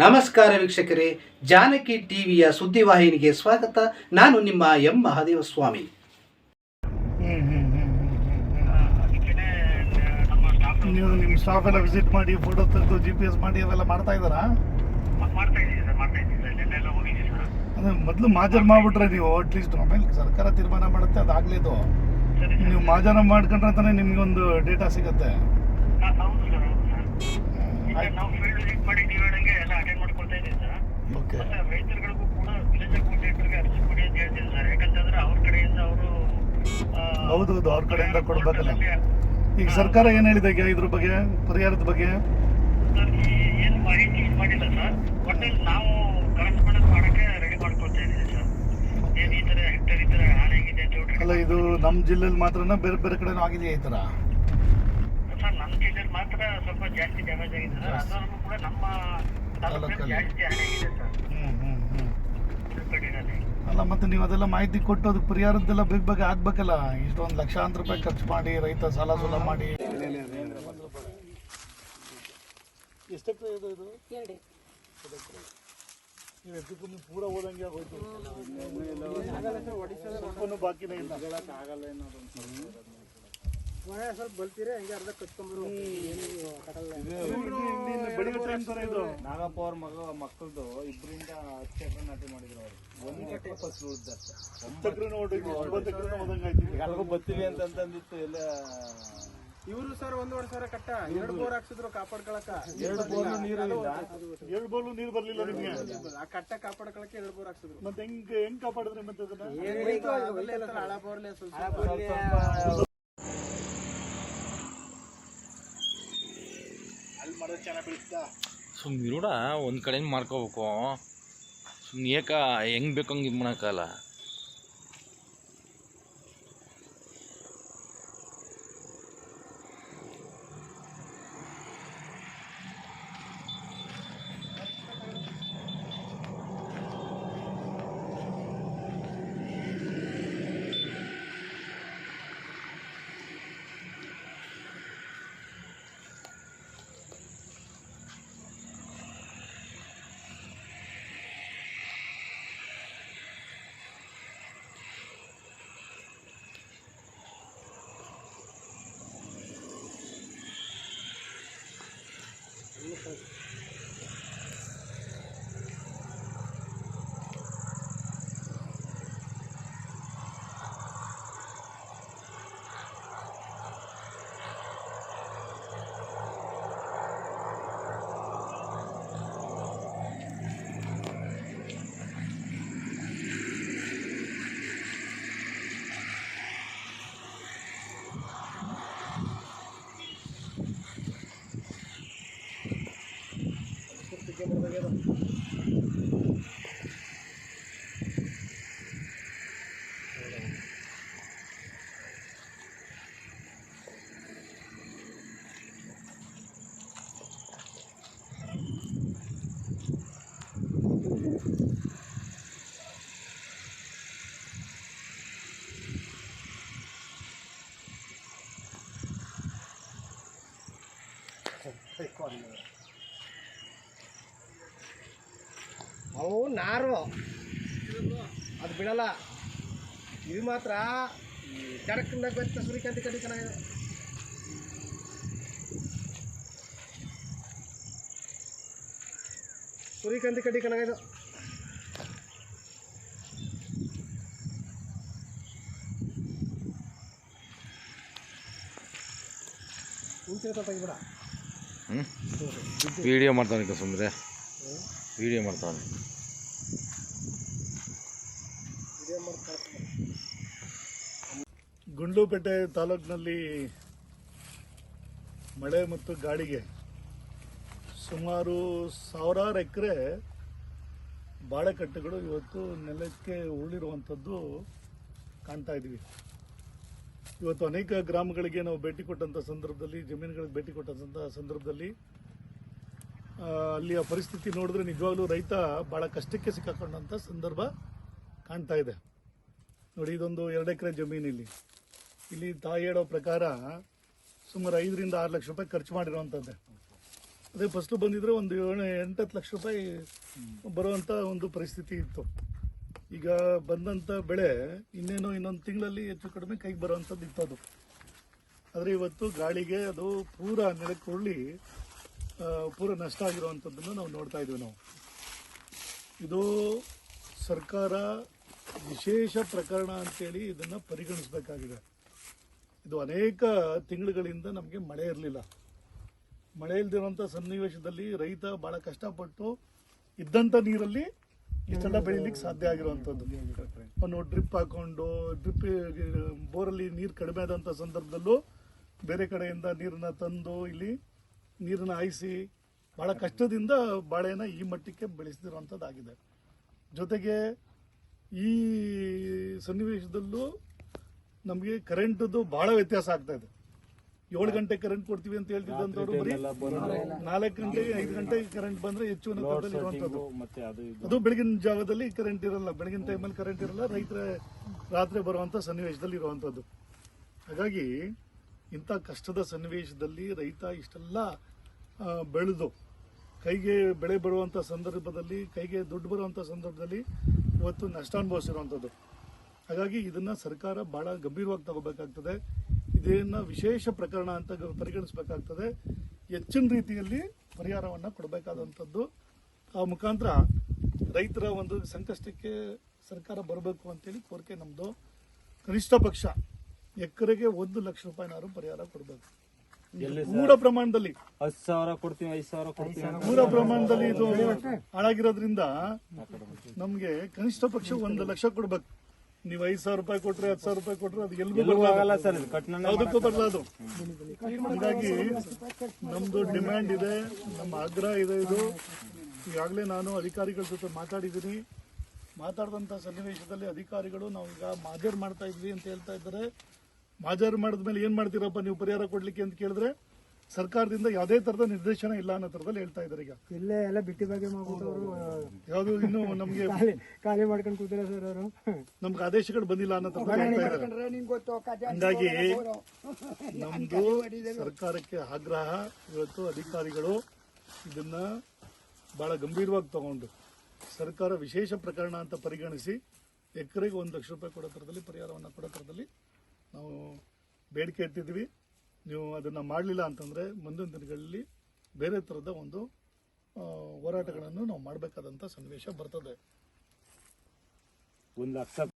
ನಮಸ್ಕಾರ ವೀಕ್ಷಕರೇ ಜಾನಕಿ ಟಿವಿಯ ಸುದ್ದಿವಾಹಿನಿಗೆ ಸ್ವಾಗತ. ನಾನು ನಿಮ್ಮ ಎಂ. ಮಹಾದೇವ ಸ್ವಾಮಿ ನೀವು ನಿಮ್ಮ ಸ್ಟಾಫ್ ಎಲ್ಲ ವಿಸಿಟ್ ಮಾಡಿ ಫೋಟೋ ತೆಗೆದು ಜಿ ಪಿ ಎಸ್ ಮಾಡಿ ಅವೆಲ್ಲ ಮಾಡ್ತಾ ಇದ್ದಾರಾ? ಅದೇ ಮೊದಲು ಮಾಜರ್ ಮಾಡ್ಬಿಟ್ರೆ ನೀವು ಅಟ್ಲೀಸ್ಟ್ ಆಮೇಲೆ ಸರ್ಕಾರ ತೀರ್ಮಾನ ಮಾಡುತ್ತೆ ಅದಾಗಲಿದ್ದು ನೀವು ಮಾಜರ ಮಾಡ್ಕೊಂಡ್ರೆ ತಾನೇ ನಿಮಗೊಂದು ಒಂದು ಡೇಟಾ ಸಿಗುತ್ತೆ ಹಾ, ಹೌದು ಸರ್ ಹೌದು ಸರ್ ಈಗ ಆಯ್ತು. ನಾವು ಫೀಲ್ಡ್ ವಿಸಿಟ್ ಮಾಡಿ ನೀವು ಹೇಳಂಗೆ ಎಲ್ಲ ಅಟೆಂಡ್ ಮಾಡ್ಕೊಳ್ತಾ ಇದ್ದೀವಿ ಸರ್. ಓಕೆ ಮತ್ತೆ ರೈತರುಗಳಿಗೂ ಕೂಡ ವಿಲೇಜ್ ಕೋಆರ್ಡಿನೇಟರ್ಗೆ ಅರ್ಜಿ ಕೊಡಿ ಅಂತ ಹೇಳ್ತೀನಿ ಸರ್. ಯಾಕಂತಂದ್ರೆ ಅವ್ರ ಕಡೆಯಿಂದ ಅವರು ಹೌದು, ಹೌದು, ಅವ್ರ ಕಡೆಯಿಂದ ಕೊಡ್ಬೇಕಲ್ಲ. ಈಗ ಸರ್ಕಾರ ಏನು ಹೇಳಿದೆ ಇದ್ರ ಬಗ್ಗೆ ಪರಿಹಾರದ ಬಗ್ಗೆ? ಸರ್ ಏನು ಮಾಹಿತಿ ಇದು ಮಾಡಿಲ್ಲ ಸರ್. ಒಟ್ಟಲ್ಲಿ ನಾವು ಕರೆಸ್ಪಾಂಡೆನ್ಸ್ ಮಾಡೋಕ್ಕೆ ರೆಡಿ ಮಾಡ್ಕೊಳ್ತಾ ಇದ್ದೀವಿ ಸರ್. ಏನು ಈ ಥರ ಹೆಕ್ಟರ್ ಈ ಥರ ಹೇಳ್ಬಿಟ್ಟು ಅಲ್ಲ ಇದು ನಮ್ಮ ಜಿಲ್ಲೆಯಲ್ಲಿ ಮಾತ್ರನ ಬೇರೆ ಬೇರೆ ಕಡೆನೂ ಆಗಿದೆ ಈ ಥರ? ಸರ್ ನಮ್ಮ ಜಿಲ್ಲೆಯಲ್ಲಿ ಮಾತ್ರ ಸ್ವಲ್ಪ ಜಾಸ್ತಿ ಡ್ಯಾಮೇಜ್ ಆಗಿದೆ ಸರ್. ಅದರಲ್ಲೂ ಕೂಡ ನಮ್ಮ ತಾಲೂಕಲ್ಲಿ. ಜಾಸ್ತಿ ಹಾನಿ ಆಗಿದೆ ಸರ್. ಹ್ಮ್ ಹ್ಮ್ ಹ್ಮ್. ಅಲ್ಲ ಮತ್ತೆ ನೀವು ಅದೆಲ್ಲ ಮಾಹಿತಿ ಕೊಟ್ಟು ಅದಕ್ಕೆ ಪರಿಹಾರದ್ದೆಲ್ಲ ಬಿಗ್ ಬಗ್ಗೆ ಆಗ್ಬೇಕಲ್ಲ? ಇಷ್ಟೊಂದು ಲಕ್ಷಾಂತರ ರೂಪಾಯಿ ಖರ್ಚು ಮಾಡಿ ರೈತ ಸಾಲ ಸೂಲ ಮಾಡಿ. ಎಷ್ಟು ಇದು ಇದು? ನೀವು ನೀವು ಪೂರ ಓದಂಗೆ ಆಗೋಯ್ತು. ಬಾಕಿನೇ ಇಲ್ಲ. ಟೈಮ್ ತರ ಇದು. ನಾಗಪ್ಪ ಅವ್ರ ಮಗ ಮಕ್ಕಳದು ಇಬ್ಬರಿಂದ ಹತ್ತು ಎಕರೆ ನಾಟಿ ಮಾಡಿದ್ರು ಅವರು. ಒಂದು ಎಕರೆ ಫಸಲು ಉಳ್ದ ಹತ್ತು ಎಕರೆ ನೋಡಿದ್ವಿ ಒಂಬತ್ತು ಎಕರೆ ಓದಂಗೆ ಈಗ. ಎಲ್ಗೂ ಬರ್ತೀವಿ ಅಂತಂದಿತ್ತು ಎಲ್ಲ ಇವರು ಸರ್ ಒಂದೂವರೆ ಸಾವಿರ ಕಟ್ಟ. ಎರಡು ಬೋರ್ ಹಾಕ್ಸಿದ್ರು ಕಾಪಾಡ್ಕೊಳಕ. ಎರಡು ಬೋರ್ ನೀರು ಇಲ್ಲ. ಏಳು ಬೋಲು ನೀರು ಬರ್ಲಿಲ್ಲ ನಿಮ್ಗೆ? ಆ ಕಟ್ಟ ಕಾಪಾಡ್ಕೊಳಕ್ಕೆ ಎರಡು ಬೋರ್ ಹಾಕ್ಸಿದ್ರು. ಮತ್ತೆ ಹೆಂಗ್ ಹೆಂಗ್ ಕಾಪಾಡಿದ್ರಿ ಮತ್ತೆ ಅದನ್ನ? ಅಲ್ಲೇ ಇರ್ತಾರಲ್ಲ, ಹಳ ಬೋರ್ಲೆ ಸ್ವಲ್ಪ ಅಲ್ಲಿ ಮಾಡೋದು ಚೆನ್ನಾಗಿ ಬೀಳ್ತಾ ಸುಮ್ಮನೆ ಇರೋಡ ಒಂದು ಕಡೆಯಿಂದ ಮಾಡ್ಕೋಬೇಕು. ಸುಮ್ಮನೆ ಏಕ ಹೆಂಗ್ ಹಂಗೆ ಇದು ಮಾಡೋಕ್ಕಲ್ಲ. ಅವು ನಾರು ಅದು ಬಿಡಲ್ಲ. ಇದು ಮಾತ್ರ ಕಡಕ್ನಾಗ ಬರುತ್ತೆ ಸೂರ್ಯಕಾಂತಿ ಕಡೆ ಚೆನ್ನಾಗಿದೆ. ಸೂರ್ಯಕಾಂತಿ ಕಡ್ಡಿ ಕಣಗಿದು ಮುಂಚೆ ತೆಗಿಬೇಡ ಹ್ಞೂ ವಿಡಿಯೋ ಮಾಡ್ತಾನೆ ಸುಮ್ಮನೆ. ವಿಡಿಯೋ ಮಾಡ್ತಾನೆ. ಗುಂಡ್ಲುಪೇಟೆ ತಾಲೂಕಿನಲ್ಲಿ ಮಳೆ ಮತ್ತು ಗಾಳಿಗೆ ಸುಮಾರು ಸಾವಿರಾರು ಎಕರೆ ಬಾಳೆಕಟ್ಟೆಗಳು ಇವತ್ತು ನೆಲಕ್ಕೆ ಉರುಳಿರುವಂಥದ್ದು ಕಾಣ್ತಾ ಇದ್ವಿ ಇವತ್ತು ಅನೇಕ ಗ್ರಾಮಗಳಿಗೆ ನಾವು ಭೇಟಿ ಕೊಟ್ಟಂಥ ಸಂದರ್ಭದಲ್ಲಿ, ಜಮೀನುಗಳಿಗೆ ಭೇಟಿ ಕೊಟ್ಟಂಥ ಸಂದರ್ಭದಲ್ಲಿ ಅಲ್ಲಿಯ ಪರಿಸ್ಥಿತಿ ನೋಡಿದ್ರೆ ನಿಜವಾಗ್ಲೂ ರೈತ ಭಾಳ ಕಷ್ಟಕ್ಕೆ ಸಿಕ್ಕಾಕೊಂಡಂಥ ಸಂದರ್ಭ ಕಾಣ್ತಾ ಇದೆ. ನೋಡಿ, ಇದೊಂದು ಎರಡು ಎಕರೆ ಜಮೀನು ಇಲ್ಲಿ. ಇಲ್ಲಿ ತಾಯಿ ಹೇಳೋ ಪ್ರಕಾರ ಸುಮಾರು ಐದರಿಂದ ಆರು ಲಕ್ಷ ರೂಪಾಯಿ ಖರ್ಚು ಮಾಡಿರುವಂಥದ್ದೇ ಅದೇ ಫಸ್ಟು ಬಂದಿದ್ರೆ ಒಂದು ಏಳು, ಎಂಟತ್ತು ಲಕ್ಷ ರೂಪಾಯಿ ಬರುವಂಥ ಒಂದು ಪರಿಸ್ಥಿತಿ ಇತ್ತು. ಈಗ ಬಂದಂಥ ಬೆಳೆ ಇನ್ನೇನೋ ಇನ್ನೊಂದು ತಿಂಗಳಲ್ಲಿ ಹೆಚ್ಚು ಕಡಿಮೆ ಕೈಗೆ ಇತ್ತು ಅದು ಆದರೆ ಇವತ್ತು ಗಾಳಿಗೆ ಅದು ಪೂರ ನೆಲಕ್ಕೆ ಉರುಳಿ ಪೂರ ನಷ್ಟ ಆಗಿರುವಂಥದ್ದನ್ನು ನಾವು ನೋಡ್ತಾ ಇದ್ದೀವಿ ನಾವು. ಇದು ಸರ್ಕಾರ ವಿಶೇಷ ಪ್ರಕರಣ ಅಂತೇಳಿ ಇದನ್ನು ಪರಿಗಣಿಸಬೇಕಾಗಿದೆ. ಇದು ಅನೇಕ ತಿಂಗಳುಗಳಿಂದ ನಮಗೆ ಮಳೆ ಇರಲಿಲ್ಲ. ಮಳೆ ಇಲ್ದಿರುವಂಥ ಸನ್ನಿವೇಶದಲ್ಲಿ ರೈತ ಭಾಳ ಕಷ್ಟಪಟ್ಟು ಇದ್ದಂಥ ನೀರಲ್ಲಿ ಇಷ್ಟೆಲ್ಲ ಬೆಳಿಲಿಕ್ಕೆ ಸಾಧ್ಯ ಆಗಿರುವಂಥದ್ದು. ಅವನು ಡ್ರಿಪ್ ಹಾಕೊಂಡು ಡ್ರಿಪ್ ಬೋರಲ್ಲಿ ನೀರು ಕಡಿಮೆ ಆದಂಥ ಸಂದರ್ಭದಲ್ಲೂ ಬೇರೆ ಕಡೆಯಿಂದ ನೀರನ್ನ ತಂದು ಇಲ್ಲಿ ನೀರನ್ನ ಹಾಯಿಸಿ ಭಾಳ ಕಷ್ಟದಿಂದ ಬಾಳೆನ ಈ ಮಟ್ಟಕ್ಕೆ ಬೆಳೆಸ್ತಿರುವಂಥದ್ದಾಗಿದೆ ಜೊತೆಗೆ ಈ ಸನ್ನಿವೇಶದಲ್ಲೂ ನಮಗೆ ಕರೆಂಟದ್ದು ಭಾಳ ವ್ಯತ್ಯಾಸ ಆಗ್ತಾಯಿದೆ ಏಳು ಗಂಟೆ ಕರೆಂಟ್ ಕೊಡ್ತೀವಿ ಅಂತ ಹೇಳ್ತಿದ್ದಂಥವ್ರು ಬರೀ ನಾಲ್ಕು ಗಂಟೆಗೆ ಐದು ಗಂಟೆಗೆ ಕರೆಂಟ್ ಬಂದ್ರೆ ಹೆಚ್ಚು ಅದು ಬೆಳಗಿನ ಜಾವದಲ್ಲಿ ಕರೆಂಟ್ ಇರಲ್ಲ. ಬೆಳಗಿನ ಟೈಮಲ್ಲಿ ಕರೆಂಟ್ ಇರಲ್ಲ. ರೈತರ ರಾತ್ರಿ ಬರುವಂತ ಸನ್ನಿವೇಶದಲ್ಲಿ ಇರುವಂತದ್ದು ಹಾಗಾಗಿ ಇಂಥ ಕಷ್ಟದ ಸನ್ನಿವೇಶದಲ್ಲಿ ರೈತ ಇಷ್ಟೆಲ್ಲ ಬೆಳೆದು ಕೈಗೆ ಬೆಳೆ ಬರುವಂಥ ಸಂದರ್ಭದಲ್ಲಿ ಕೈಗೆ ದುಡ್ಡು ಬರುವಂಥ ಸಂದರ್ಭದಲ್ಲಿ ಇವತ್ತು ನಷ್ಟ ಅನುಭವಿಸಿರುವಂಥದ್ದು. ಹಾಗಾಗಿ ಇದನ್ನ ಸರ್ಕಾರ ಬಹಳ ಗಂಭೀರವಾಗಿ ತಗೋಬೇಕಾಗ್ತದೆ. ಇದನ್ನ ವಿಶೇಷ ಪ್ರಕರಣ ಅಂತ ಪರಿಗಣಿಸಬೇಕಾಗ್ತದೆ. ಹೆಚ್ಚಿನ ರೀತಿಯಲ್ಲಿ ಪರಿಹಾರವನ್ನು ಕೊಡಬೇಕಾದಂಥದ್ದು. ಆ ಮುಖಾಂತರ ರೈತರ ಒಂದು ಸಂಕಷ್ಟಕ್ಕೆ ಸರ್ಕಾರ ಬರಬೇಕು ಅಂತೇಳಿ ಕೋರಿಕೆ ನಮ್ಮದು ಕನಿಷ್ಠ ಪಕ್ಷ ಎಕರೆಗೆ ಒಂದು ಲಕ್ಷ ರೂಪಾಯಿನಾರು ಪರಿಹಾರ ಕೊಡಬೇಕು. ಪೂರ ಪ್ರಮಾಣದಲ್ಲಿ. ಹತ್ತು ಸಾವಿರ ಕೊಡ್ತೀವಿ ಐದು ಸಾವಿರ ಕೊಡ್ತೀವಿ ಮೂಲ ಪೂರ ಪ್ರಮಾಣದಲ್ಲಿ ಇದು ಹಾಳಾಗಿರೋದ್ರಿಂದ ನಮಗೆ ಕನಿಷ್ಠ ಪಕ್ಷ ಒಂದು ಲಕ್ಷ ಕೊಡ್ಬೇಕು. ನೀವು ಐದು ಸಾವಿರ ರೂಪಾಯಿ ಕೊಟ್ರೆ ಹತ್ತು ಸಾವಿರ ರೂಪಾಯಿ ಕೊಟ್ರೆ ಅದು ಎಲ್ಲಿಗೂ ಆಗಲ್ಲ ಸರ್ ಯಾವುದಕ್ಕೂ ಬರಲ್ಲ ಅದು. ಹೀಗಾಗಿ ನಮ್ದು ಡಿಮ್ಯಾಂಡ್ ಇದೆ ನಮ್ಮ ಆಗ್ರಹ ಇದೆ ಇದು. ಈಗಾಗಲೇ ನಾನು ಅಧಿಕಾರಿಗಳ ಜೊತೆ ಮಾತಾಡಿದ್ದೀನಿ. ಮಾತಾಡಿದಂಥ ಸನ್ನಿವೇಶದಲ್ಲಿ ಅಧಿಕಾರಿಗಳು ನಾವು ಈಗ ಮಾಜರ್ ಮಾಡ್ತಾ ಇದ್ವಿ ಅಂತ ಹೇಳ್ತಾ ಇದ್ದಾರೆ. ಮಾಜರ್ ಮಾಡಿದ್ಮೇಲೆ ಏನು ಮಾಡ್ತೀರಪ್ಪ ನೀವು ಪರಿಹಾರ ಕೊಡ್ಲಿಕ್ಕೆ ಅಂತ ಕೇಳಿದ್ರೆ ಸರ್ಕಾರದಿಂದ ಯಾವುದೇ ತರದ ನಿರ್ದೇಶನ ಇಲ್ಲ ಅನ್ನೋ ತರದಲ್ಲಿ ಹೇಳ್ತಾ ಇದ್ದಾರೆ ಈಗ. ಇಲ್ಲೇ ಎಲ್ಲ ಬಿಟ್ಟಿ ಬಗ್ಗೆ ಯಾವ್ದು ಯಾವುದು ಇನ್ನೂ ನಮಗೆ ಖಾಲಿ ಮಾಡ್ಕೊಂಡು ಕೂತಿರ ಸರ್ ಅವರು. ನಮ್ಗೆ ಆದೇಶಗಳು ಬಂದಿಲ್ಲ ಅನ್ನೋ ತರ ಹಂಗಾಗಿ ನಮ್ದು ಸರ್ಕಾರಕ್ಕೆ ಆಗ್ರಹ ಇವತ್ತು ಅಧಿಕಾರಿಗಳು ಇದನ್ನ ಬಹಳ ಗಂಭೀರವಾಗಿ ತಗೊಂಡು ಸರ್ಕಾರ ವಿಶೇಷ ಪ್ರಕರಣ ಅಂತ ಪರಿಗಣಿಸಿ ಎಕರೆಗೆ ಒಂದು ಲಕ್ಷ ರೂಪಾಯಿ ಕೊಡೋ ಥರದಲ್ಲಿ ಪರಿಹಾರವನ್ನು ಕೊಡೋ ಥರದಲ್ಲಿ ನಾವು ಬೇಡಿಕೆ ಇಟ್ಟಿದ್ವಿ ನೀವು ಅದನ್ನು ಮಾಡಲಿಲ್ಲ ಅಂತಂದರೆ ಮುಂದಿನ ದಿನಗಳಲ್ಲಿ ಬೇರೆ ಥರದ ಒಂದು ಹೋರಾಟಗಳನ್ನು ನಾವು ಮಾಡಬೇಕಾದಂಥ ಸನ್ನಿವೇಶ ಬರ್ತದೆ. ಒಂದು ಲಕ್ಷ